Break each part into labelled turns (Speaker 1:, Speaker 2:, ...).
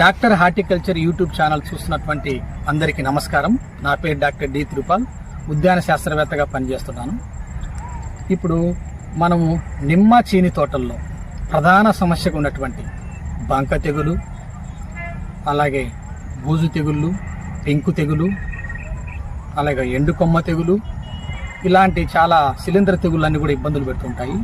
Speaker 1: Doctor horticulture YouTube channel చూస్తున్నటువంటి అందరికీ నమస్కారం. నా పేరు డాక్టర్ డి తిరుపాల్ ఉద్యాన శాస్త్రవేత్తగా పనిచేస్తున్నాను. ఇప్పుడు మనము నిమ్మ చీని తోటల్లో ప్రధాన సమస్యగా ఉన్నటువంటి బంక తెగులు అలాగే బూజు తెగుళ్ళు పెంకు తెగులు అలాగే ఎండు కొమ్మ తెగులు ఇలాంటి చాలా శిలీంద్ర తెగుళ్ళన్నీ కూడా ఇబ్బందులు పెడుతుంటాయి.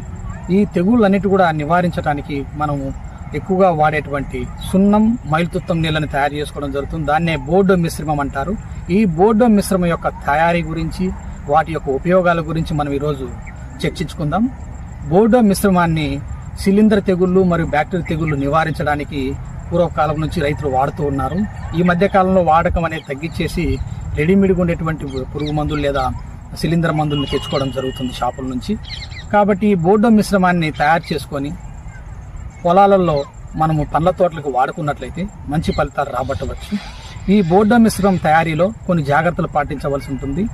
Speaker 1: ఈ తెగుళ్ళన్నిటి కూడా నివారించడానికి మనము ఎక్కువగా వాడేటువంటి సున్నం మైలుతుత్తం నీళ్ళని తయారు చేసుకోవడం జరుగుతుంది. దాన్నే బోర్డో మిశ్రమం అంటారు. ఈ బోర్డో మిశ్రమం యొక్క తయారీ గురించి వాటి యొక్క ఉపయోగాల గురించి మనం ఈరోజు చర్చించుకుందాం. బోర్డో మిశ్రమాన్ని శిలీంధ్ర తెగుళ్ళు మరియు బ్యాక్టీరియా తెగుళ్ళు నివారించడానికి పూర్వకాలం నుంచి రైతులు వాడుతూ ఉన్నారు. ఈ మధ్య కాలంలో వాడకం అనేది తగ్గించేసి రెడీమేడ్గా ఉండేటువంటి పురుగు మందులు లేదా శిలీంధ్ర మందులను తెచ్చుకోవడం జరుగుతుంది షాపుల నుంచి. కాబట్టి ఈ బోర్డో మిశ్రమాన్ని తయారు చేసుకొని పొలాలలో మనము పండ్ల తోటలకు వాడుకున్నట్లయితే మంచి ఫలితాలు రాబట్టవచ్చు. ఈ బోర్డ మిశ్రమం తయారీలో కొన్ని జాగ్రత్తలు పాటించవలసి ఉంటుంది.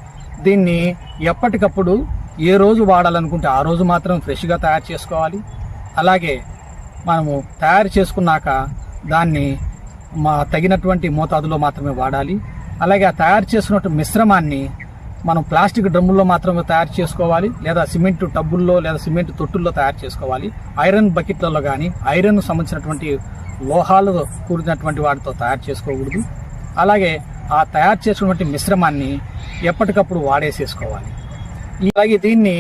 Speaker 1: దీన్ని ఎప్పటికప్పుడు ఏ రోజు వాడాలనుకుంటే ఆ రోజు మాత్రం ఫ్రెష్గా తయారు చేసుకోవాలి. అలాగే మనము తయారు చేసుకున్నాక దాన్ని మా తగినటువంటి మోతాదులో మాత్రమే వాడాలి. అలాగే ఆ తయారు చేసినటువంటి మిశ్రమాన్ని మనం ప్లాస్టిక్ డ్రమ్ముల్లో మాత్రమే తయారు చేసుకోవాలి లేదా సిమెంట్ టబ్బుల్లో లేదా సిమెంట్ తొట్టుల్లో తయారు చేసుకోవాలి. ఐరన్ బకెట్లలో కానీ ఐరన్ సంబంధించినటువంటి లోహాలు కూడినటువంటి వాటితో తయారు చేసుకోకూడదు. అలాగే ఆ తయారు చేసుకున్నటువంటి మిశ్రమాన్ని ఎప్పటికప్పుడు వాడేసేసుకోవాలి. అలాగే దీన్ని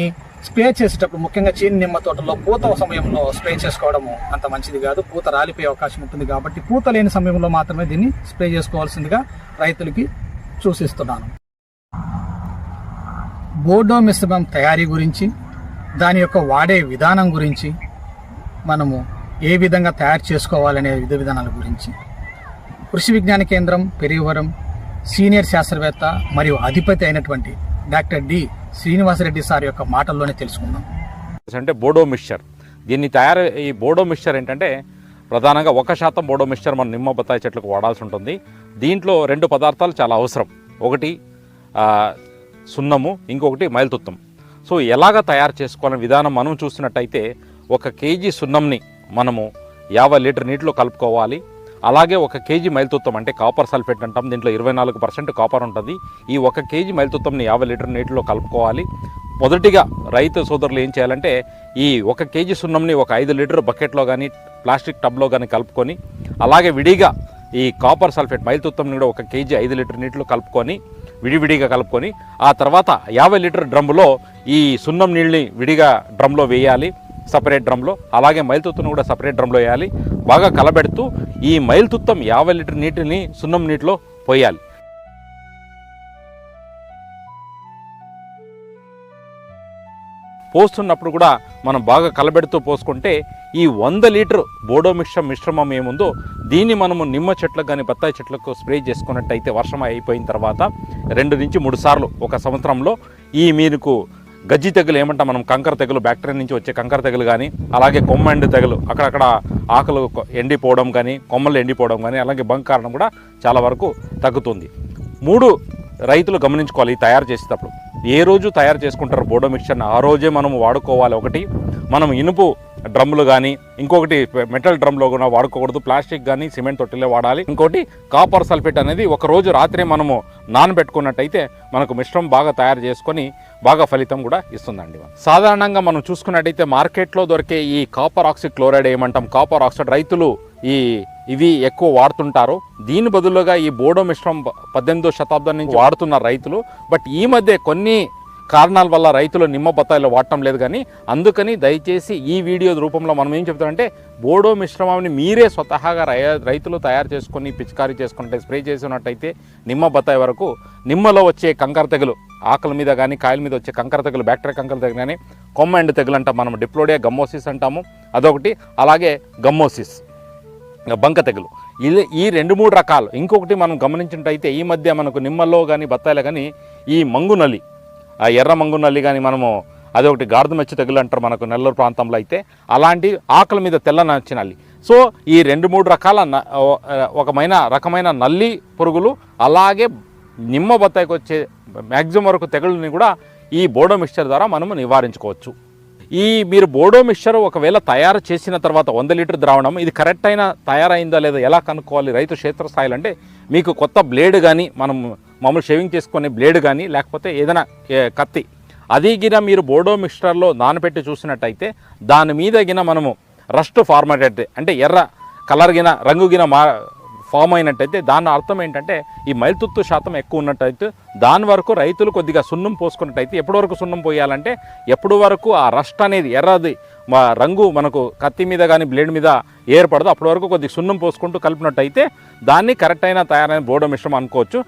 Speaker 1: స్ప్రే చేసేటప్పుడు ముఖ్యంగా చీని నిమ్మ తోటలో పూత సమయంలో స్ప్రే చేసుకోవడము అంత మంచిది కాదు. పూత రాలిపోయే అవకాశం ఉంటుంది కాబట్టి పూత లేని సమయంలో మాత్రమే దీన్ని స్ప్రే చేసుకోవాల్సిందిగా రైతులకి సూచిస్తున్నాను. బోర్డో మిశ్రమం తయారీ గురించి దాని యొక్క వాడే విధానం గురించి మనము ఏ విధంగా తయారు చేసుకోవాలనే విధ విధానాల గురించి. కృషి విజ్ఞాన కేంద్రం పెరియవరం సీనియర్ శాస్త్రవేత్త మరియు అధిపతి అయినటువంటి డాక్టర్ డి. శ్రీనివాసరెడ్డి సార్ యొక్క మాటల్లోనే తెలుసుకుందాం.
Speaker 2: అంటే బోడో మిక్చర్. దీన్ని తయారు ఈ బోడో మిక్చర్ ఏంటంటే ప్రధానంగా ఒక శాతం బోడో మిక్చర్ మన నిమ్మ బత్తాయి చెట్లకు వాడాల్సి ఉంటుంది. దీంట్లో రెండు పదార్థాలు చాలా అవసరం. ఒకటి సున్నము ఇంకొకటి మైల్తుత్తం సో ఎలాగ తయారు చేసుకోవాలనే విధానం మనం చూసినట్టయితే ఒక కేజీ సున్నంని మనము యాభై లీటర్ నీటిలో కలుపుకోవాలి. అలాగే ఒక కేజీ మైలుతుత్తం అంటే కాపర్ సల్ఫేట్ అంటాం దీంట్లో ఇరవై నాలుగు పర్సెంట్ కాపర్ ఉంటుంది. ఈ ఒక కేజీ మైలుతుత్తంని యాభై లీటర్ నీటిలో కలుపుకోవాలి. మొదటిగా రైతు సోదరులు ఏం చేయాలంటే ఈ ఒక కేజీ సున్నంని ఒక ఐదు లీటర్ బకెట్లో కానీ ప్లాస్టిక్ టబ్లో కానీ కలుపుకొని అలాగే విడిగా ఈ కాపర్ సల్ఫేట్ మైలుతుత్తంని కూడా ఒక కేజీ ఐదు లీటర్ నీటిలో కలుపుకొని విడివిడిగా కలుపుకొని ఆ తర్వాత యాభై లీటర్ డ్రమ్ములో ఈ సున్నం నీళ్ళని విడిగా డ్రమ్లో వేయాలి సపరేట్ డ్రమ్లో. అలాగే మైలుతుత్తును కూడా సపరేట్ డ్రమ్లో వేయాలి. బాగా కలబెడుతూ ఈ మైలుతుత్తం యాభై లీటర్ నీటిని సున్నం నీటిలో పోయాలి. పోస్తున్నప్పుడు కూడా మనం బాగా కలబెడుతూ పోసుకుంటే ఈ వంద లీటర్ బోడో మిశ్ర మిశ్రమం ఏముందో దీన్ని మనము నిమ్మ చెట్లకు కానీ బత్తాయి చెట్లకు స్ప్రే చేసుకున్నట్టయితే వర్షం అయిపోయిన తర్వాత రెండు నుంచి మూడు సార్లు ఒక సంవత్సరంలో ఈ మీకు గజ్జి తెగులు ఏమంటాం మనం కంకర తెగులు బ్యాక్టీరియా నుంచి వచ్చే కంకర తెగులు కానీ అలాగే కొమ్మ ఎండు తెగులు అక్కడక్కడ ఆకులు ఎండిపోవడం కానీ కొమ్మలు ఎండిపోవడం కానీ అలాగే బంక్ కారణం కూడా చాలా వరకు తగ్గుతుంది. మూడు రైతులు గమనించుకోవాలి తయారు చేసేటప్పుడు. ఏ రోజు తయారు చేసుకుంటారు బోడో మిక్చర్ని ఆ రోజే మనం వాడుకోవాలి. ఒకటి మనం ఇనుపు డ్రమ్ములు కానీ ఇంకొకటి మెటల్ డ్రమ్లో కూడా వాడుకోకూడదు. ప్లాస్టిక్ కానీ సిమెంట్ తొట్టిలే వాడాలి. ఇంకోటి కాపర్ సల్ఫేట్ అనేది ఒక రోజు రాత్రి మనము నానబెట్టుకున్నట్టయితే మనకు మిశ్రమం బాగా తయారు చేసుకొని బాగా ఫలితం కూడా ఇస్తుందండి. సాధారణంగా మనం చూసుకున్నట్టయితే మార్కెట్లో దొరికే ఈ కాపర్ ఆక్సిడ్ క్లోరైడ్ ఏమంటాం? కాపర్ ఆక్సైడ్ రైతులు ఈ ఇవి ఎక్కువ వాడుతుంటారు. దీని బదులుగా ఈ బోడో మిశ్రమం పద్దెనిమిదో శతాబ్దం నుంచి వాడుతున్న రైతులు. బట్ ఈ మధ్య కొన్ని కారణాల వల్ల రైతులు నిమ్మ బత్తాయిలు వాడటం లేదు కానీ అందుకని దయచేసి ఈ వీడియో రూపంలో మనం ఏం చెప్తామంటే బోడో మిశ్రమాన్ని మీరే స్వతహాగా రై- రైతులు తయారు చేసుకొని పిచికారీ చేసుకుంటే స్ప్రే చేసినట్టయితే నిమ్మ బత్తాయి వరకు నిమ్మలో వచ్చే కంకర తెగులు ఆకలి మీద కానీ కాయల మీద వచ్చే కంకర తెగులు బ్యాక్టీరియా కంకర తెగులు కానీ కొమ్మ ఎండు తెగులు అంటాం మనం డిప్లోడియా గమ్మోసిస్ అంటాము. అదొకటి. అలాగే గమ్మోసిస్. బంక తెగులు. ఇది ఈ రెండు మూడు రకాలు. ఇంకొకటి మనం గమనించినట్టయితే ఈ మధ్య మనకు నిమ్మల్లో కానీ బత్తాయిలో కానీ ఈ మంగు నల్లి ఆ ఎర్ర మంగు నల్లి కానీ మనము అదొకటి గాడిద మచ్చి తెగులు అంటారు మనకు నెల్లూరు ప్రాంతంలో అయితే. అలాంటి ఆకుల మీద తెల్ల నల్లి సో ఈ రెండు మూడు రకాల న- ఒకమైన రకమైన నల్లి పురుగులు అలాగే నిమ్మ బత్తాయికి వచ్చే మ్యాక్సిమం వరకు తెగుళ్ళని కూడా ఈ బోడో మిక్స్చర్ ద్వారా మనము నివారించుకోవచ్చు. ఈ మీరు బోడో మిక్చర్ ఒకవేళ తయారు చేసిన తర్వాత వంద లీటర్ ద్రావణం ఇది కరెక్ట్ అయినా తయారైందా లేదా ఎలా కనుక్కోవాలి రైతు క్షేత్రస్థాయిలో అంటే మీకు కొత్త బ్లేడ్ కానీ మనం మామూలు షేవింగ్ చేసుకునే బ్లేడ్ కానీ లేకపోతే ఏదైనా కత్తి అది గిన మీరు బోడో మిక్స్చర్లో నానబెట్టి చూసినట్టయితే దాని మీద గిన మనము రస్ట్ ఫార్మాటెడ్ అంటే ఎర్ర కలర్ గిన రంగు గిన మా ఫామ్ అయినట్టయితే దాని అర్థం ఏంటంటే ఈ మైల్తుత్తు శాతం ఎక్కువ ఉన్నట్టయితే దాని వరకు రైతులు కొద్దిగా సున్నం పోసుకున్నట్టయితే ఎప్పటి వరకు సున్నం పోయాలంటే ఎప్పుడు వరకు ఆ రస్ట్ అనేది ఎర్రది మా రంగు మనకు కత్తి మీద కానీ బ్లేడ్ మీద ఏర్పడదు అప్పటి వరకు కొద్దిగా సున్నం పోసుకుంటూ కలిపినట్టయితే దాన్ని కరెక్ట్ అయిన తయారైన బోడో మిశ్రమం అనుకోవచ్చు.